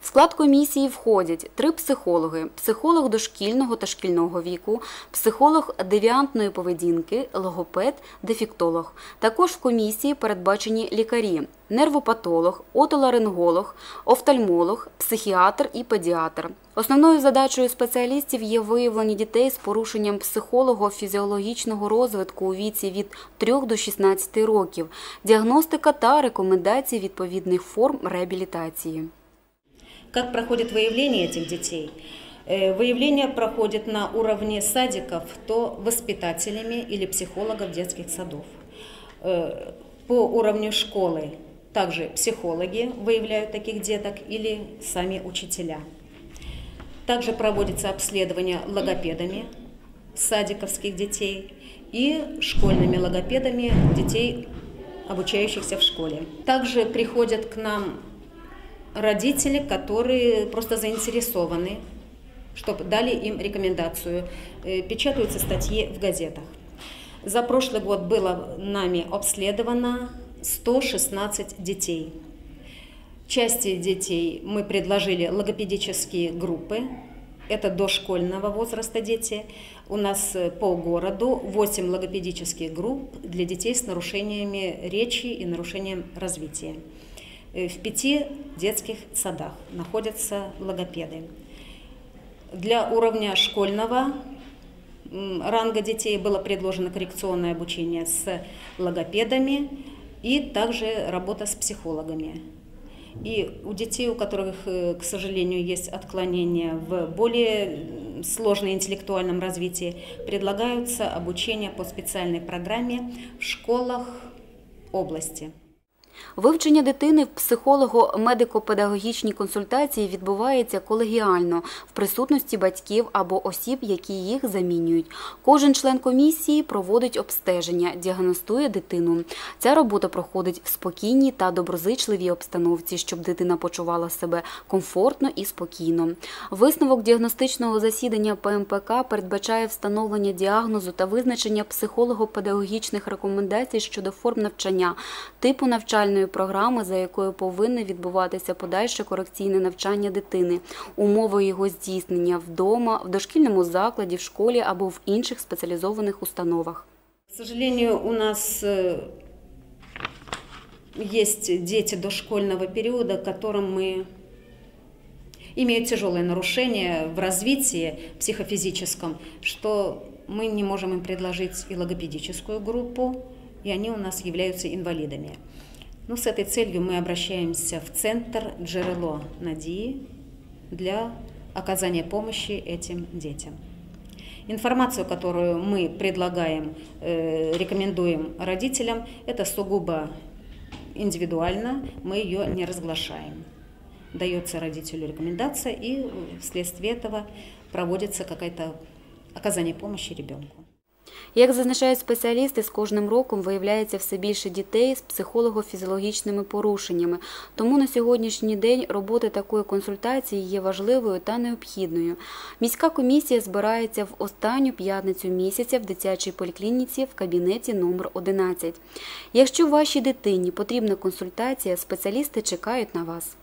В склад комісії входять три психологи: психолог дошкільного та шкільного віку, психолог девіантної поведінки, логопед, дефіктолог. Також в комісії передбачені лікарі: нервопатолог, отоларинголог, офтальмолог, психіатр і педіатр. Основною задачею спеціалістів є виявлення дітей з порушенням психолого-фізіологічного розвитку у віці від 3 до 16 років, діагностика та рекомендації відповідних форм реабілітації. Как проходит выявление этих детей? Э, Выявление проходит на уровне садиков, то воспитателями или психологов детских садов. Э, По уровню школы также психологи выявляют таких деток или сами учителя. Также проводится обследование логопедами садиковских детей и школьными логопедами детей, обучающихся в школе. Также приходят к нам родители, которые просто заинтересованы, чтобы дали им рекомендацию. Э, Печатаются статьи в газетах. За прошлый год было нами обследовано 116 детей. Части детей мы предложили логопедические группы. Это дошкольного возраста дети. У нас э, по городу 8 логопедических групп для детей с нарушениями речи и нарушением развития. Э, В пяти детских садах находятся логопеды. Для уровня школьного ранга детей было предложено коррекционное обучение с логопедами и также работа с психологами. И у детей, у которых, э, к сожалению, есть отклонения в более сложном интеллектуальном развитии, предлагаются обучение по специальной программе в школах области. Вивчення дитини в психолого-медико-педагогічній консультації відбувається колегіально в присутності батьків або осіб, які їх замінюють. Кожен член комісії проводить обстеження, діагностує дитину. Ця робота проходить в спокійній та доброзичливій обстановці, щоб дитина почувала себе комфортно і спокійно. Висновок діагностичного засідання ПМПК передбачає встановлення діагнозу та визначення психолого-педагогічних рекомендацій щодо форм навчання, типу навчальної програми, за якою повинне відбуватися подальше корекційне навчання дитини, умови його здійснення вдома, в дошкільному закладі, в школі або в інших спеціалізованих установах. К сожалению, у нас э, есть дети дошкольного периода, которым мы имеют тяжелые нарушения в развитии психофизическом, что мы не можем им предложить и логопедическую группу, и они у нас являются инвалидами. Ну, с этой целью мы обращаемся в центр Джерело Надии для оказания помощи этим детям. Информацию, которую мы предлагаем, э, рекомендуем родителям, это сугубо индивидуально, мы ее не разглашаем. Дается родителю рекомендация, и вследствие этого проводится какая-то оказание помощи ребенку. Як зазначають спеціалісти, з кожним роком виявляється все більше дітей з психолого-фізіологічними порушеннями. Тому на сьогоднішній день робота такої консультації є важливою та необхідною. Міська комісія збирається в останню п'ятницю місяця в дитячій поліклініці в кабінеті номер 11. Якщо вашій дитині потрібна консультація, спеціалісти чекають на вас.